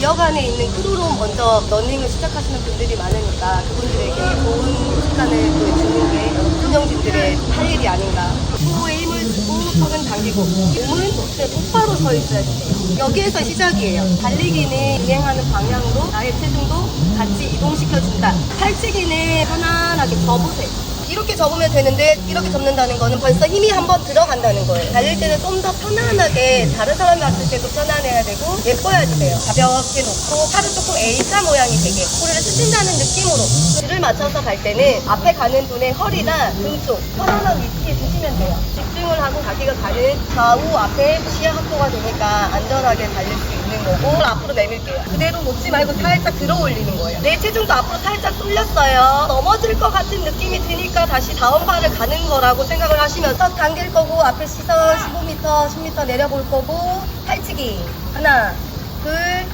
지역 안에 있는 크루로 먼저 러닝을 시작하시는 분들이 많으니까 그분들에게 좋은 습관을 보여주는 게 운영진들의 할 일이 아닌가. 호에 힘을 주고 턱은 당기고 몸은 똑바로 서 있어야 돼요. 여기에서 시작이에요. 달리기는 진행하는 방향으로 나의 체중도 같이 이동시켜준다. 팔찌기는 편안하게 접으세요. 이렇게 접으면 되는데 이렇게 접는다는 거는 벌써 힘이 한번 들어간다는 거예요. 달릴 때는 좀 더 편안하게 다른 사람이 왔을 때도 편안해야 되고 예뻐야지 돼요. 가볍게 놓고 팔은 조금 A자 모양이 되게 꼬리를 스친다는 느낌으로 줄을 맞춰서 갈 때는 앞에 가는 분의 허리나 등 쪽 편안한 위치에 두시면 돼요. 집중을 하고 자기가 가는 좌우 앞에 시야 확보가 되니까 안전하게 달릴 수 있는 거고 앞으로 내밀게요. 그대로 놓지 말고 살짝 들어 올리는 거예요. 내 체중도 앞으로 살짝 쏠렸어요. 넘어질 것 같은 느낌이 드니까 다시 다음 발을 가는 거라고 생각을 하시면 턱 당길 거고 앞에 시선 15m, 10m 내려볼 거고 팔치기 하나, 둘,